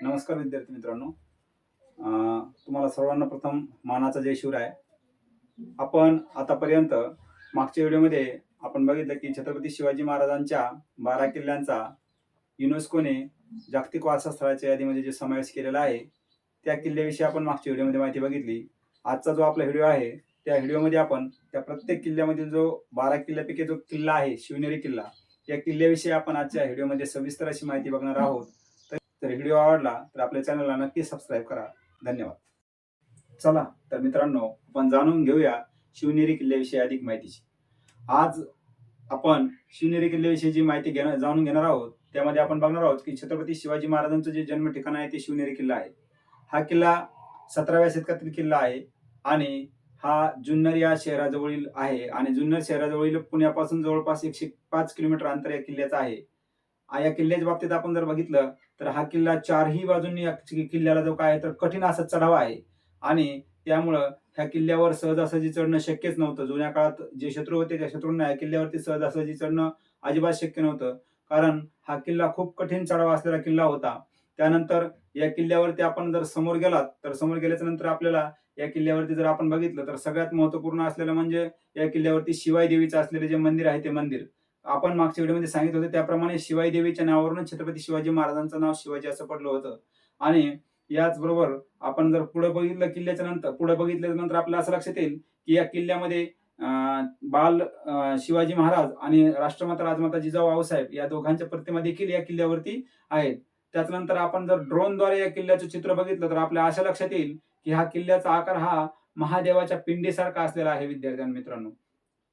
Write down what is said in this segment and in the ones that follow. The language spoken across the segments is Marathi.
नमस्कार विद्यार्थी मित्रांनो. तुम्हाला सर्वांना प्रथम मानाचा जय शिवराय. आपण आतापर्यंत मागच्या व्हिडिओमध्ये आपण बघितलं की छत्रपती शिवाजी महाराजांच्या बारा किल्ल्यांचा युनेस्कोने जागतिक वारसा स्थळाच्या यादीमध्ये जे समावेश केलेला आहे त्या किल्ल्याविषयी आपण मागच्या व्हिडिओमध्ये माहिती बघितली. आजचा जो आपला व्हिडिओ आहे त्या व्हिडिओमध्ये आपण त्या प्रत्येक किल्ल्यामधील जो बारा किल्ल्यापैकी जो किल्ला आहे शिवनेरी किल्ला या किल्ल्याविषयी आपण आजच्या व्हिडिओमध्ये सविस्तर अशी माहिती बघणार आहोत. व्हिडिओ आवडला तर आपल्या चॅनलला नक्की सबस्क्राईब करा. धन्यवाद. चला तर मित्रांनो आपण जाणून घेऊया शिवनेरी किल्ल्याविषयी अधिक माहितीची. आज आपण शिवनेरी किल्ल्याविषयी जी माहिती घेणार जाणून घेणार आहोत त्यामध्ये आपण बघणार आहोत की छत्रपती शिवाजी महाराजांचं जे जन्म ठिकाण आहे ते शिवनेरी किल्ला आहे. हा किल्ला सतराव्या शतकातील किल्ला आहे आणि हा जुन्नर या शहराजवळील आहे आणि जुन्नर शहराजवळील पुण्यापासून जवळपास एकशे पाच किलोमीटर अंतर या किल्ल्याचं आहे. या किल्ल्याच्या बाबतीत आपण जर बघितलं तर हा किल्ला चारही बाजूंनी या किल्ल्याला जो काय आहे तर कठीण असा चढावा आहे. आणि त्यामुळं ह्या किल्ल्यावर सहजासहजी चढणं शक्यच नव्हतं. जुन्या काळात जे शत्रू होते त्या शत्रूंना या किल्ल्यावरती सहजासहजी चढणं अजिबात शक्य नव्हतं. कारण हा किल्ला खूप कठीण चढावा असलेला किल्ला होता. त्यानंतर या किल्ल्यावरती आपण जर समोर गेलात तर समोर गेल्याच्यानंतर आपल्याला या किल्ल्यावरती जर आपण बघितलं तर सगळ्यात महत्त्वपूर्ण असलेलं म्हणजे या किल्ल्यावरती शिवाई देवीचं असलेले जे मंदिर आहे ते मंदिर. आपण मागच्या व्हिडिओमध्ये सांगितलं होतं त्याप्रमाणे शिवाई देवीच्या नावावरून छत्रपती शिवाजी महाराजांचं नाव शिवाजी असं पडलं होतं. आणि याचबरोबर आपण जर पुढे बघितलं किल्ल्याच्या नंतर पुढे बघितल्याच्या नंतर आपल्याला असं लक्षात येईल की या किल्ल्यामध्ये बाल शिवाजी महाराज आणि राष्ट्रमाता राजमाता जिजाऊ आऊसाहेब या दोघांच्या प्रतिमा देखील या किल्ल्यावरती आहेत. त्याच्यानंतर आपण जर ड्रोनद्वारे या किल्ल्याचं चित्र बघितलं तर आपल्या अशा लक्षात येईल की हा किल्ल्याचा आकार हा महादेवाच्या पिंडीसारखा असलेला आहे विद्यार्थ्यां मित्रांनो.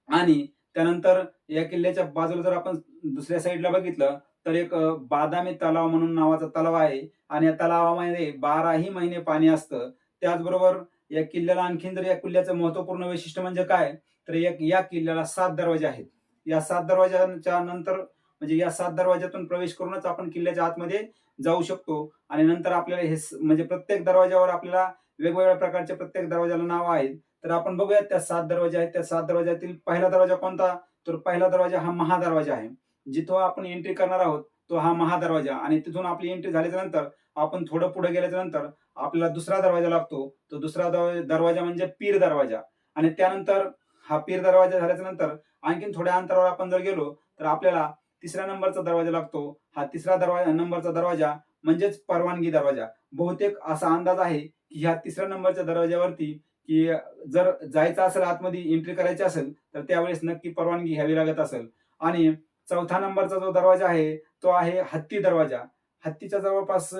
आणि त्यानंतर या किल्ल्याच्या बाजूला जर आपण दुसऱ्या साईडला बघितलं तर एक बादामी तलाव म्हणून नावाचा तलाव आहे. आणि या तलावामध्ये बाराही महिने पाणी असतं. त्याचबरोबर या किल्ल्याला आणखीन जर या किल्ल्याचं महत्त्वपूर्ण वैशिष्ट्य म्हणजे काय तर या या किल्ल्याला सात दरवाजे आहेत. या सात दरवाजाच्या नंतर म्हणजे या सात दरवाज्यातून प्रवेश करूनच आपण किल्ल्याच्या आतमध्ये जाऊ शकतो. आणि नंतर आपल्याला हे म्हणजे प्रत्येक दरवाज्यावर आपल्याला वेगवेगळ्या प्रकारच्या प्रत्येक दरवाजाला नाव आहेत. तर आपण बघूया त्या सात दरवाजे आहेत. त्या सात दरवाजातील पहिला दरवाजा कोणता? तर पहिला दरवाजा हा महादरवाजा आहे. जिथं आपण एंट्री करणार आहोत तो हा महादरवाजा आणि तिथून आपली एंट्री झाल्याच्यानंतर आपण थोडं पुढे गेल्याच्यानंतर आपल्याला दुसरा दरवाजा लागतो. तो दुसरा दरवाजा दरवाजा म्हणजे पीर दरवाजा. आणि त्यानंतर हा पीर दरवाजा झाल्याच्यानंतर आणखीन थोड्या अंतरावर आपण जर गेलो तर आपल्याला तिसऱ्या नंबरचा दरवाजा लागतो. हा तिसरा दरवाजा नंबरचा दरवाजा म्हणजेच परवानगी दरवाजा. बहुतेक असा अंदाज आहे की ह्या तिसऱ्या नंबरच्या दरवाज्यावरती की जर जायचं असेल आतमध्ये एंट्री करायची असेल तर त्यावेळेस नक्की परवानगी घ्यावी लागत असेल. आणि चौथा नंबरचा जो दरवाजा आहे तो आहे हत्ती दरवाजा. हत्तीच्या जवळपास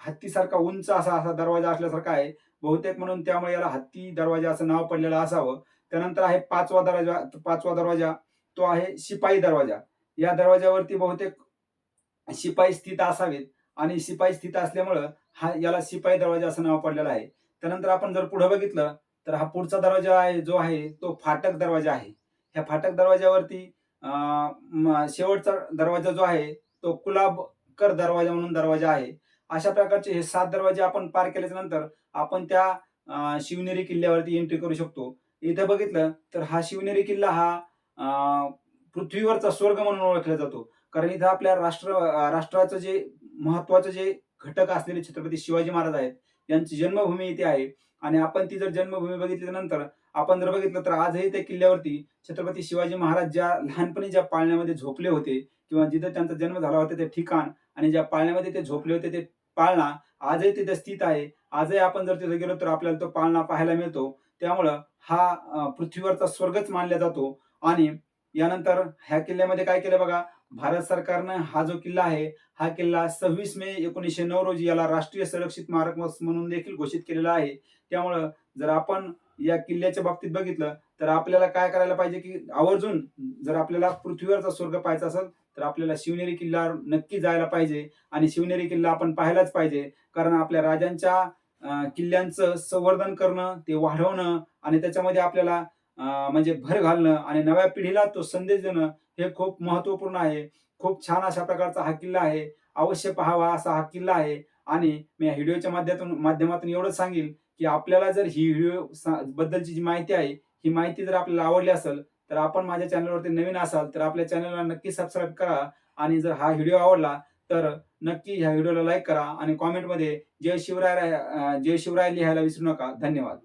हत्तीसारखा उंच असा असा दरवाजा असल्यासारखा आहे. बहुतेक म्हणून त्यामुळे याला हत्ती दरवाजा असं नाव पडलेलं असावं. त्यानंतर आहे पाचवा दरवाजा पाचवा दरवाजा तो आहे शिपाई दरवाजा. या दरवाजावरती बहुतेक शिपाई स्थित असावेत. आणि शिपाई स्थित असल्यामुळं हा याला शिपाई दरवाजा असं नाव पडलेलं आहे. त्यानंतर आपण जर पुढे बघितलं तर हा पुढचा दरवाजा आहे जो आहे तो फाटक दरवाजा आहे. ह्या फाटक दरवाजावरती शेवटचा दरवाजा जो आहे तो कुलाबकर दरवाजा म्हणून दरवाजा आहे. अशा प्रकारचे हे सात दरवाजे आपण पार केल्याच्यानंतर आपण त्या शिवनेरी किल्ल्यावरती एंट्री करू शकतो. इथं बघितलं तर हा शिवनेरी किल्ला हा पृथ्वीवरचा स्वर्ग म्हणून ओळखला जातो. कारण इथं आपल्या राष्ट्र राष्ट्राचं जे महत्वाचं जे घटक असलेले छत्रपती शिवाजी महाराज आहेत यांची जन्मभूमी इथे आहे. आणि आपण ती जर जन्मभूमी बघितल्यानंतर आपण जर बघितलं तर आजही त्या किल्ल्यावरती छत्रपती शिवाजी महाराज ज्या लहानपणी ज्या पाळण्यामध्ये झोपले होते किंवा जिथं त्यांचा जन्म झाला होता ते ठिकाण आणि ज्या पाळण्यामध्ये ते झोपले होते ते पाळणा आजही तिथे स्थित आहे. आजही आपण जर तिथे गेलो तर आपल्याला तो पाळणा पाहायला मिळतो. त्यामुळं हा पृथ्वीवरचा स्वर्गच मानला जातो. आणि यानंतर ह्या किल्ल्यामध्ये काय केलं बघा? भारत सरकारनं हा जो किल्ला आहे हा किल्ला सव्वीस मे एकोणीसशे नऊ रोजी याला राष्ट्रीय संरक्षित स्मारक म्हणून देखील घोषित केलेला आहे. त्यामुळं जर आपण या किल्ल्याच्या बाबतीत बघितलं तर आपल्याला काय करायला पाहिजे की आवर्जून जर आपल्याला पृथ्वीवरचा स्वर्ग पाहायचा असेल तर आपल्याला शिवनेरी किल्ल्यावर नक्की जायला पाहिजे आणि शिवनेरी किल्ला आपण पाहायलाच पाहिजे. कारण आपल्या राजांच्या किल्ल्यांचं संवर्धन करणं ते वाढवणं आणि त्याच्यामध्ये आपल्याला म्हणजे भर घालणं आणि नव्या पिढीला तो संदेश देणं हे खूप महत्त्वपूर्ण आहे. खूप छान अशा प्रकारचा हा किल्ला आहे. अवश्य पहावा असा हा किल्ला आहे. आणि मी या व्हिडिओच्या माध्यमातून माध्यमातून एवढंच सांगेल की आपल्याला जर ही व्हिडिओ बद्दलची जी माहिती आहे ही माहिती जर आपल्याला आवडली असेल तर आपण माझ्या चॅनलवरती नवीन असाल तर आपल्या चॅनलला नक्की सबस्क्राईब करा. आणि जर हा व्हिडिओ आवडला तर नक्की ह्या व्हिडिओला लाईक करा. आणि कॉमेंटमध्ये जय शिवराय जय शिवराय लिहायला विसरू नका. धन्यवाद.